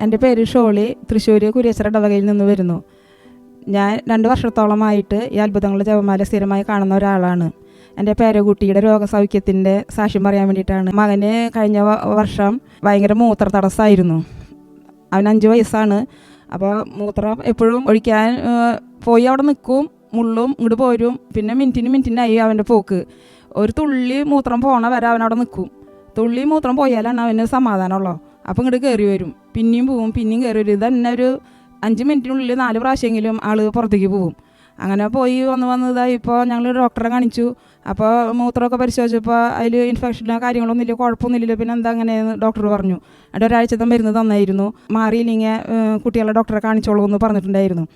എന്റെ പേര് ഷോളി. തൃശ്ശൂർ കുരിയച്ചറ ഇടവകയിൽ നിന്ന് വരുന്നു. ഞാൻ രണ്ട് വർഷത്തോളമായിട്ട് ഈ അത്ഭുതങ്ങളുടെ ജപമാല സ്ഥിരമായി കാണുന്ന ഒരാളാണ്. എന്റെ പേരകുട്ടിയുടെ രോഗസൗഖ്യത്തിന്റെ സാക്ഷ്യം പറയാൻ വേണ്ടിയിട്ടാണ്. മകന് കഴിഞ്ഞ വർഷം ഭയങ്കര മൂത്ര തടസ്സമായിരുന്നു അവൻ അഞ്ച് വയസ്സാണ്. അപ്പോൾ മൂത്രം എപ്പോഴും ഒഴിക്കാൻ പോയി അവിടെ നിൽക്കും. മുള്ളും ഇങ്ങോട്ട് പോരും. പിന്നെ മിനിറ്റിന് മിനിറ്റിനായി അവന്റെ പോക്ക്. ഒരു തുള്ളി മൂത്രം പോണ വരെ അവനവിടെ നിൽക്കും. തുള്ളി മൂത്രം പോയാലാണ് അവന് സമാധാനമുള്ളൂ. അപ്പം ഇങ്ങോട്ട് കയറി വരും. പിന്നെയും പോവും പിന്നെയും കയറി വരും. ഇതന്നെ ഒരു അഞ്ച് മിനിറ്റിനുള്ളിൽ നാല് പ്രാവശ്യമെങ്കിലും ആൾ പുറത്തേക്ക് പോവും. അങ്ങനെ പോയി വന്ന് വന്നതായി ഇപ്പോൾ ഞങ്ങൾ ഡോക്ടറെ കാണിച്ചു. അപ്പോൾ മൂത്രമൊക്കെ പരിശോധിച്ചപ്പോൾ അതിൽ ഇൻഫെക്ഷനോ കാര്യങ്ങളൊന്നും ഇല്ല കുഴപ്പമൊന്നുമില്ല പിന്നെ എന്താ അങ്ങനെ ഡോക്ടർ പറഞ്ഞു. അവിടെ ഒരാഴ്ചത്തെ മരുന്ന് തന്നായിരുന്നു. മാറിയില്ലെങ്കിൽ കുട്ടികളെ ഡോക്ടറെ കാണിച്ചോളൂ എന്ന് പറഞ്ഞിട്ടുണ്ടായിരുന്നു.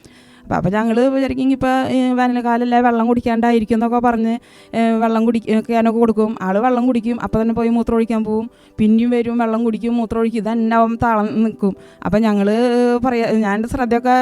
അപ്പോൾ അപ്പം ഞങ്ങൾ വിചാരിക്കും ഇപ്പോൾ വേനൽക്കാലമല്ലേ വെള്ളം കുടിക്കാണ്ടായിരിക്കും എന്നൊക്കെ പറഞ്ഞ് വെള്ളം കുടിക്കാനൊക്കെ കൊടുക്കും. ആൾ വെള്ളം കുടിക്കും അപ്പോൾ തന്നെ പോയി മൂത്രം ഒഴിക്കാൻ പോവും. പിന്നെയും വരും വെള്ളം കുടിക്കും മൂത്രം ഒഴിക്കും ഇതന്നെ അവൻ താളം നിൽക്കും അപ്പം ഞങ്ങൾ പറയാ ഞാൻ എന്റെ ശ്രദ്ധയൊക്കെ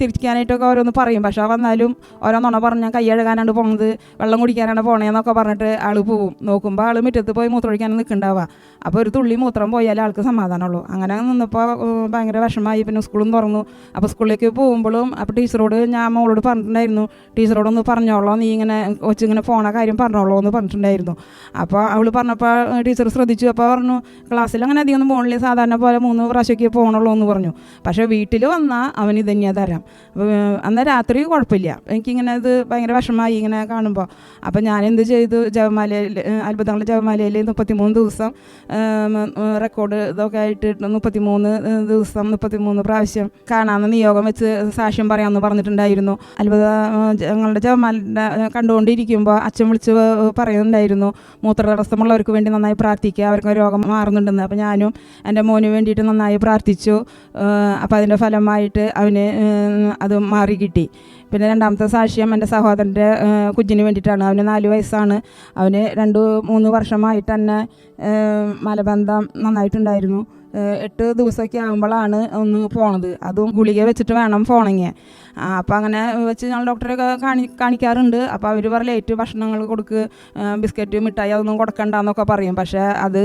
തിരിക്കാനായിട്ടൊക്കെ ഓരോന്ന് പറയും. പക്ഷേ വന്നാലും ഓരോ നുണ പറഞ്ഞ് ഞാൻ കൈയഴുകാനാണ് പോണത് വെള്ളം കുടിക്കാനാണ് പോണേന്നൊക്കെ പറഞ്ഞിട്ട് ആൾ പോവും. നോക്കുമ്പോൾ ആൾ മുറ്റത്ത് പോയി മൂത്രം ഒഴിക്കാനാണ് നിൽക്കണ്ടാവുക അപ്പോൾ ഒരു തുള്ളി മൂത്രം പോയാലേ ആൾക്ക് സമാധാനമുള്ളൂ. അങ്ങനെ നിന്നപ്പോൾ ഭയങ്കര വിഷമമായി. പിന്നെ സ്കൂളും തുറന്നു. അപ്പോൾ സ്കൂളിലേക്ക് പോകുമ്പോഴും അപ്പോൾ ടീച്ചറോട് ഞാൻ മോളോട് പറഞ്ഞിട്ടുണ്ടായിരുന്നു. ടീച്ചറോടൊന്ന് പറഞ്ഞോളോ നീ ഇങ്ങനെ കൊച്ചിങ്ങനെ പോണ കാര്യം പറഞ്ഞോളോ എന്ന് പറഞ്ഞിട്ടുണ്ടായിരുന്നു. അപ്പോൾ അവൾ പറഞ്ഞപ്പോൾ ടീച്ചർ ശ്രദ്ധിച്ചു. അപ്പോൾ പറഞ്ഞു ക്ലാസ്സിൽ അങ്ങനെ അധികം ഒന്നും പോകണില്ല സാധാരണ പോലെ മൂന്ന് പ്രാവശ്യമൊക്കെ പോകണുള്ളൂ എന്ന് പറഞ്ഞു. പക്ഷേ വീട്ടിൽ വന്നാൽ അവൻ ഇത് തന്നെയാണ് തരാം. അന്ന് രാത്രി കുഴപ്പമില്ല. എനിക്കിങ്ങനെ ഇത് ഭയങ്കര വിഷമമായി ഇങ്ങനെ കാണുമ്പോൾ അപ്പോൾ ഞാൻ എന്ത് ചെയ്തു? ജവമാലയിൽ അത്ഭുതങ്ങളുടെ ജവമാലയിൽ മുപ്പത്തിമൂന്ന് ദിവസം റെക്കോർഡ് ഇതൊക്കെ ആയിട്ട് മുപ്പത്തിമൂന്ന് ദിവസം മുപ്പത്തിമൂന്ന് പ്രാവശ്യം കാണാമെന്ന് നിയോഗം വെച്ച് സാക്ഷ്യം പറയാമെന്ന് പറഞ്ഞിട്ടുണ്ടായിരുന്നു. അത്ഭുത ഞങ്ങളുടെ ജവമാലിന്റെ കണ്ടുകൊണ്ടിരിക്കുമ്പോൾ അച്ഛൻ വിളിച്ച് പറയുന്നുണ്ടായിരുന്നു മൂത്ര തടസ്സമുള്ളവർക്ക് വേണ്ടി നന്നായി പ്രാർത്ഥിക്കുക അവർക്ക് രോഗം മാറുന്നുണ്ടെന്ന്. അപ്പോൾ ഞാനും എന്റെ മോന് വേണ്ടിയിട്ട് നന്നായി പ്രാർത്ഥിച്ചു. അപ്പോൾ അതിന്റെ ഫലമായിട്ട് അവന് അത് മാറി കിട്ടി. പിന്നെ രണ്ടാമത്തെ സാക്ഷ്യം എന്റെ സഹോദരന്റെ കുഞ്ഞിന് വേണ്ടിയിട്ടാണ്. അവന് നാല് വയസ്സാണ്. അവന് രണ്ട് മൂന്ന് വർഷമായിട്ട് തന്നെ മലബന്ധം നന്നായിട്ടുണ്ടായിരുന്നു. എട്ട് ദിവസമൊക്കെ ആകുമ്പോഴാണ് ഒന്ന് പോണത്. അതും ഗുളിക വെച്ചിട്ട് വേണം പോണെങ്കിൽ അപ്പോൾ അങ്ങനെ വെച്ച് ഞങ്ങൾ ഡോക്ടറെ കാണി കാണിക്കാറുണ്ട്. അപ്പോൾ അവർ പറയും ലേറ്റ് ഭക്ഷണങ്ങൾ കൊടുക്ക്. ബിസ്ക്കറ്റ് മിഠായി അതൊന്നും കൊടുക്കണ്ടെന്നൊക്കെ പറയും. പക്ഷേ അത്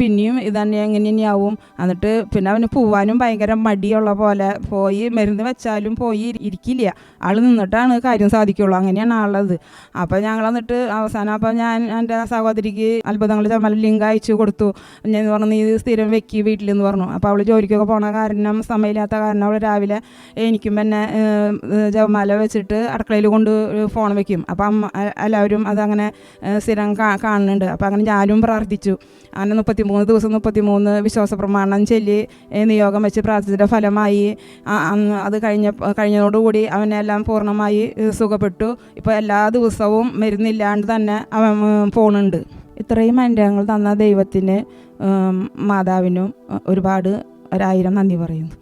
പിന്നെയും ഇതന്നെ എങ്ങനെ തന്നെയാവും എന്നിട്ട് പിന്നെ അവന് പോവാനും ഭയങ്കര മടിയുള്ള പോലെ പോയി മരുന്ന് വെച്ചാലും പോയി ഇരിക്കില്ല. ആൾ നിന്നിട്ടാണ് കാര്യം സാധിക്കുള്ളൂ. അങ്ങനെയാണ് ആളുള്ളത്. അപ്പോൾ ഞങ്ങൾ എന്നിട്ട് അവസാനം അപ്പോൾ ഞാൻ എന്റെ സഹോദരിക്ക് അത്ഭുതങ്ങൾ ചമ്മൽ ലിങ്ക് അയച്ചു കൊടുത്തു. ഞാൻ പറഞ്ഞു നീ സ്ഥിരം വെക്കി വീട്ടിലെന്ന് പറഞ്ഞു. അപ്പോൾ അവൾ ജോലിക്കൊക്കെ പോണ കാരണം സമയമില്ലാത്ത കാരണം അവൾ രാവിലെ എനിക്കും പിന്നെ ജപമാല വെച്ചിട്ട് അടുക്കളയിൽ കൊണ്ട് ഫോൺ വെക്കും. അപ്പം അമ്മ എല്ലാവരും അതങ്ങനെ സ്ഥിരം കാണുന്നുണ്ട്. അപ്പോൾ അങ്ങനെ ഞാനും പ്രാർത്ഥിച്ചു. അങ്ങനെ മുപ്പത്തിമൂന്ന് ദിവസം മുപ്പത്തിമൂന്ന് വിശ്വാസ പ്രമാണം ചൊല്ലി നിയോഗം വെച്ച് പ്രാർത്ഥിച്ചിട്ട് ഫലമായി അത് കഴിഞ്ഞ കഴിഞ്ഞതോടുകൂടി അവനെല്ലാം പൂർണമായി സുഖപ്പെട്ടു. ഇപ്പോൾ എല്ലാ ദിവസവും മരുന്നില്ലാണ്ട് തന്നെ അവൻ ഫോണുണ്ട് ഇത്രയും അനുഗ്രഹങ്ങൾ തന്ന ദൈവത്തിന് മാതാവിനും ഒരുപാട് ഒരായിരം നന്ദി പറയുന്നു.